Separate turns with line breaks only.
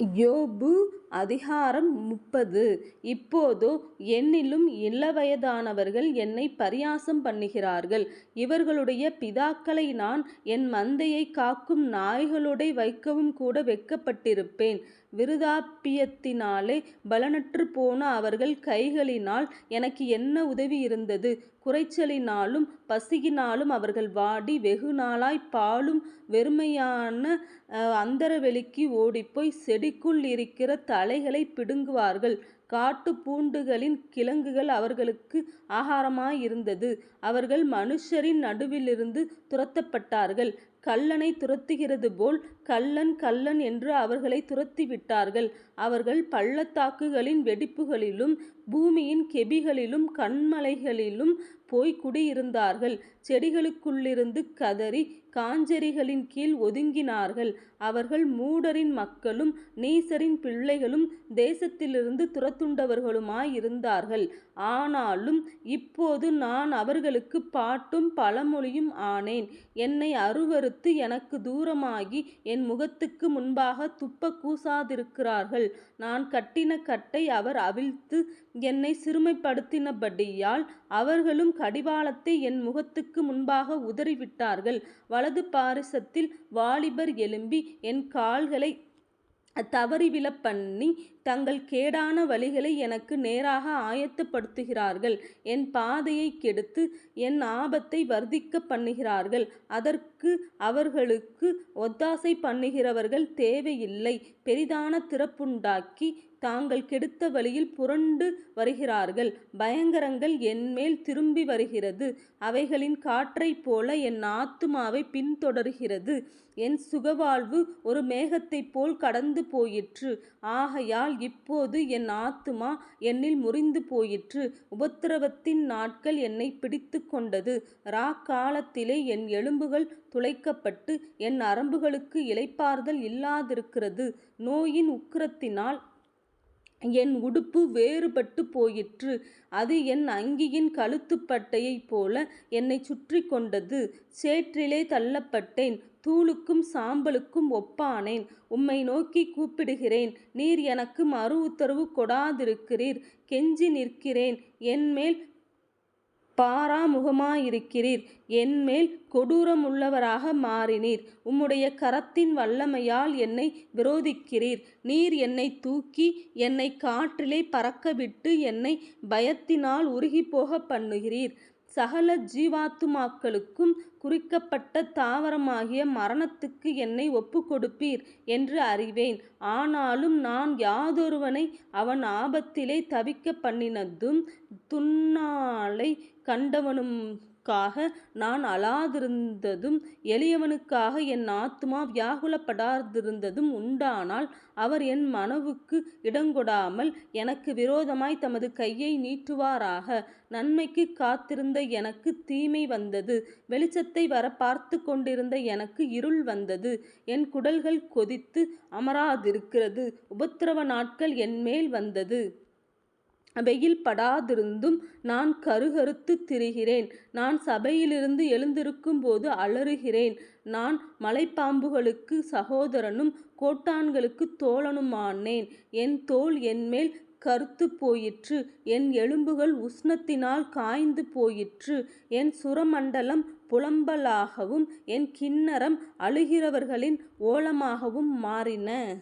யோபு அதிகாரம் முப்பது இப்போதோ என்னிலும் இளவயதானவர்கள் என்னை பரியாசம் பண்ணுகிறார்கள். இவர்களுடைய பிதாக்களை நான் என் மந்தையைக் காக்கும் நாய்களுடைய வைக்கவும் கூட வெட்கப்பட்டிருப்பேன். விருத்தாப்பியத்தினாலே பலனற்றுப்போன அவர்கள் கைகளினால் எனக்கு என்ன உதவி இருந்தது? குறைச்சலினாலும் பசியினாலும் அவர்கள் வாடி வெகுநாளாய்ப் பாழும் வெறுமையான அந்தரவெளிக்கு ஓடிப்போய் செடிக்குள் இருக்கிற தழைகளைப் பிடுங்குவார்கள். காட்டு பூண்டுகளின் கிழங்குகள் அவர்களுக்கு ஆகாரமாயிருந்தது. அவர்கள் மனுஷரின் நடுவிலிருந்து துரத்தப்பட்டார்கள். கல்லனை துரத்துகிறது போல் கள்ளன் கள்ளன் என்று அவர்களை துரத்திவிட்டார்கள். அவர்கள் பள்ளத்தாக்குகளின் வெடிப்புகளிலும் பூமியின் கெபிகளிலும் கண்மலைகளிலும் போய் குடியிருந்தார்கள். செடிகளுக்குள்ளிருந்து கதறி காஞ்சரிகளின் கீழ் ஒதுங்கினார்கள். அவர்கள் மூடரின் மக்களும் நீசரின் பிள்ளைகளும் தேசத்திலிருந்து துரத்துண்டவர்களுமாயிருந்தார்கள். ஆனாலும் இப்போது நான் அவர்களுக்கு பாட்டும் பழமொழியும் ஆனேன். என்னை அருவருத்து எனக்கு தூரமாகி என் முகத்துக்கு முன்பாக துப்ப கூசாதிருக்கிறார்கள். நான் கட்டின கட்டை அவர் அவிழ்த்து என்னை சிறுமைப்படுத்தினபடியால் அவர்களும் கடிவாளத்தை என் முகத்துக்கு முன்பாக உதறிவிட்டார்கள். வலது பாரிசத்தில் வாலிபர் எழும்பி என் கால்களை தவறிவிழப் பண்ணி தங்கள் கேடான வழிகளை எனக்கு நேராக ஆயத்தப்படுத்துகிறார்கள். என் பாதையை கெடுத்து என் ஆபத்தை வர்த்திக்கப்பண்ணுகிறார்கள். அதற்கு அவர்களுக்கு ஒத்தாசை பண்ணுகிறவர்கள் தேவையில்லை. பெரிதான திறப்புண்டாக்கி தாங்கள் கெடுத்த வழியில் புரண்டு வருகிறார்கள். பயங்கரங்கள் என்மேல் திரும்பி வருகிறது. அவைகளின் காற்றைப் போல என் ஆத்துமாவை பின்தொடர்கிறது என் சுகவாழ்வு ஒரு மேகத்தைப் போல் கடந்து போயிற்று. ஆகையால் இப்போது என் ஆத்துமா என்னில் முறிந்து போயிற்று. உபத்திரவத்தின் நாட்கள் என்னைப் பிடித்துக்கொண்டது. இராக்காலத்திலே என் எலும்புகள் துளைக்கப்பட்டு என் நரம்புகளுக்கு இலைப்பாறுதல் இல்லாதிருக்கிறது. நோயின் உக்கிரத்தினால் என் உடுப்பு வேறுபட்டு போயிற்று. அது என் அங்கியின் கழுத்துப்பட்டையைப் போல என்னைச் சுற்றிக்கொண்டது. சேற்றிலே தள்ளப்பட்டேன் தூளுக்கும் சாம்பலுக்கும் ஒப்பானேன். உம்மை நோக்கி கூப்பிடுகிறேன் நீர் எனக்கு மறு உத்தரவு கொடாதிருக்கிறீர். கெஞ்சி நிற்கிறேன் என்மேல் பாராமுகமாயிருக்கிறீர். என்மேல் கொடூரமுள்ளவராக மாறினீர். உம்முடைய கரத்தின் வல்லமையால் என்னை விரோதிக்கிறீர். நீர் என்னை தூக்கி என்னை காற்றிலே பறக்கவிட்டு என்னை பயத்தினால் உருகிப்போகப் பண்ணுகிறீர். சகல ஜீவாத்துமாக்களுக்கும் குறிக்கப்பட்ட தாவரமாகிய மரணத்துக்கு என்னை ஒப்புக்கொடுப்பீர் என்று அறிவேன். ஆனாலும் நான் யாதொருவனை அவன் ஆபத்திலே தவிக்கப்பண்ணினதும் கண்டவனும் காக நான் அழாதிருந்ததும் எளியவனுக்காக என் ஆத்மா வியாகுலப்படாதிருந்ததும் உண்டானால் அவர் என் மனவுக்கு இடங்கொடாமல் எனக்கு விரோதமாய் தமது கையை நீட்டுவாராக. நன்மைக்குக் காத்திருந்த எனக்குத் தீமை வந்தது. வெளிச்சத்தை வர பார்த்து கொண்டிருந்த எனக்கு இருள் வந்தது. என் குடல்கள் கொதித்து அமராதிருக்கிறது. உபத்திரவ நாட்கள் என்மேல் வந்தது. வெயில் படாதிருந்தும் நான் கருகருத்து திரிகிறேன். நான் சபையிலிருந்து எழுந்திருக்கும்போது அலறுகிறேன். நான் மலைப்பாம்புகளுக்கு சகோதரனும் கோட்டான்களுக்குத் தோழனுமானேன். என் தோல் என்மேல் கருத்து போயிற்று. என் எலும்புகள் உஷ்ணத்தினால் காய்ந்து போயிற்று. என் சுரமண்டலம் புலம்பலாகவும் என் கிண்ணறம் அழுகிறவர்களின் ஓலமாகவும் மாறின.